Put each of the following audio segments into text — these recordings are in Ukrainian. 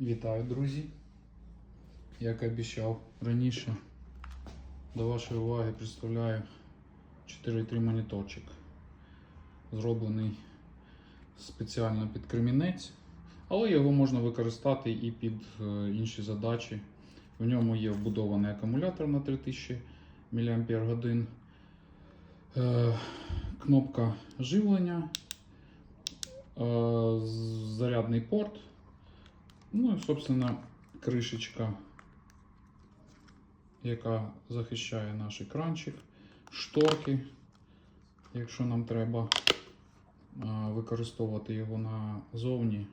Вітаю, друзі! Як і обіцяв раніше, до вашої уваги представляю 4.3 моніторчик, зроблений спеціально під кремінець, але його можна використати і під е, інші задачі. В ньому є вбудований акумулятор на 3000 мАч, е, кнопка живлення, е, зарядний порт. Ну і, собственно, кришечка, яка захищає наш екранчик, шторки, якщо нам треба використовувати його назовні,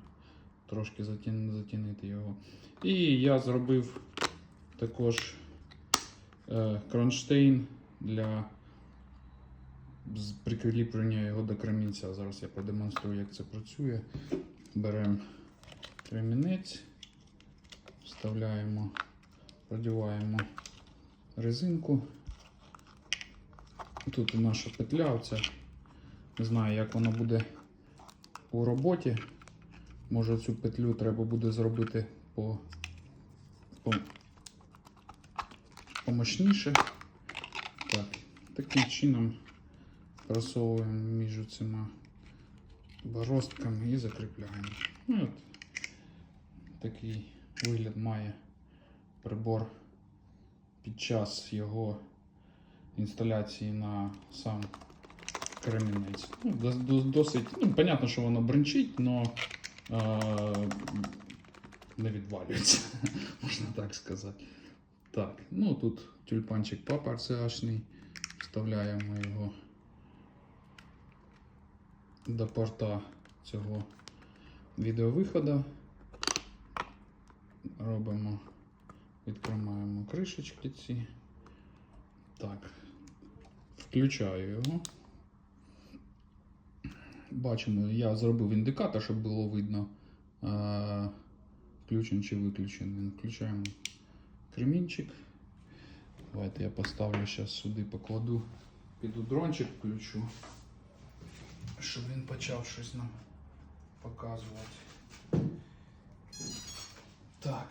трошки затінити його. І я зробив також е, кронштейн для прикріплення його до кремінця. Зараз я продемонструю, як це працює. Беремо кремінець, вставляємо, продіваємо резинку. Тут наша петля, оця. Не знаю, як вона буде у роботі. Може цю петлю треба буде зробити по, по помощніше. Так, таким чином просовуємо між цими бороздками і закріпляємо. Ну, от, такий вигляд має прибор під час його інсталяції на сам кремінець. Ну, дос- дос- досить, ну, понятно, що воно бренчить, але е, не відвалюється, можна так сказати. Так, ну тут тюльпанчик папа RCH-ний. Вставляємо його до порта цього відеовиходу. Робимо, відкриваємо кришечки ці. Так, включаю його. Бачимо, я зробив індикатор, щоб було видно, е, включен чи виключений. Включаємо кремінчик. Давайте я поставлю зараз сюди, покладу піду дрончик включу, щоб він почав щось нам показувати. Так.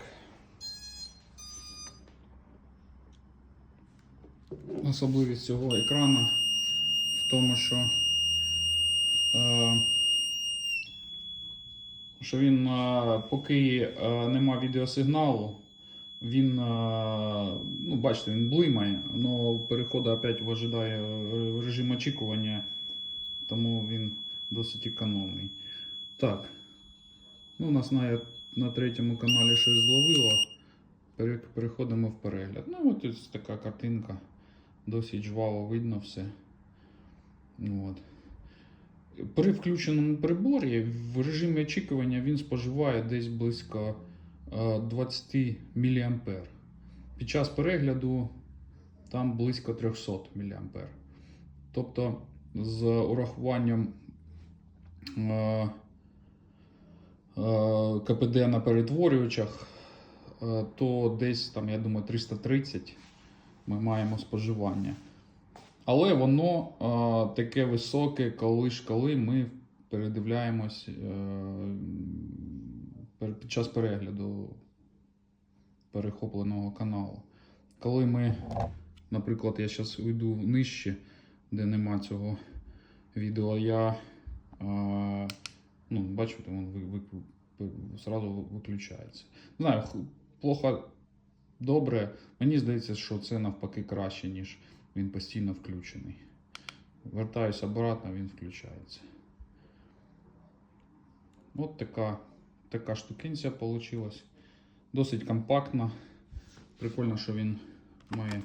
Особливість цього екрану в тому, що, е, що він, е, поки е, нема відеосигналу, він, е, ну, бачите, він блимає, але переходу опять ожидає е, режим очікування, тому він досить економний. Так. Ну, у нас на, на третьому каналі щось зловило. Переходимо в перегляд. Ну, от ось така картинка. Досить жваво видно все. От. При включеному приборі в режимі очікування він споживає десь близько е, 20 мА. Під час перегляду там близько 300 мА. Тобто з урахуванням е, е, КПД на перетворювачах, е, то десь там, я думаю, 330 ми маємо споживання. Але воно е, таке високе, коли ж коли ми передивляємось е, під час перегляду перехопленого каналу. Коли ми, наприклад, я зараз уйду нижче, де нема цього відео, я е, ну, бачите, він ви, ви, ви, зразу виключається. Не знаю, плохо добре. Мені здається, що це навпаки краще, ніж він постійно включений. Вертаюся обратно, він включається. От така, така штукинця вийшла. Досить компактна. Прикольно, що він має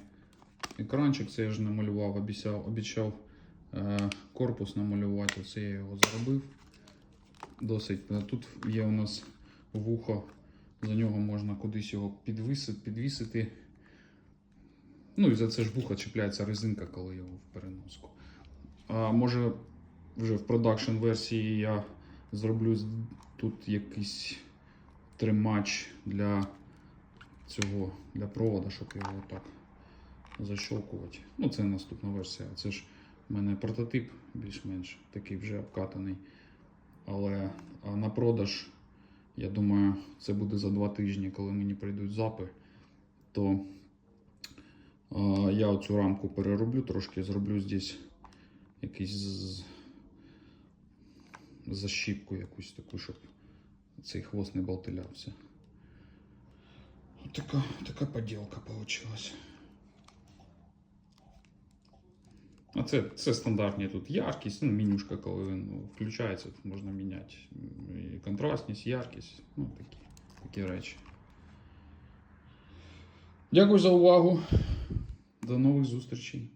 екранчик. Це я ж намалював, обіцяв, обіцяв е, корпус намалювати. Це я його зробив. Досить. е, Тут є у нас вухо, за нього можна кудись його підвисити. підвісити. Ну і за це ж вухо чіпляється резинка, коли його в переноску. А може вже в продакшн версії я зроблю тут якийсь тримач для цього для провода, щоб його так защолкувати. Ну, це наступна версія. Це ж в мене прототип більш-менш такий вже обкатаний. Але на продаж Я думаю, це буде за два тижні, коли мені прийдуть запи, то я оцю рамку перероблю трошки, зроблю здесь якийсь защіпку якусь таку, щоб цей хвост не болтилявся. Така, така поділка вийшла. А це, це стандартні тут яркість, ну, менюшка, коли він включається, тут можна міняти і контрастність, яркість, ну такі, такі речі. Дякую за увагу. До нових зустрічей.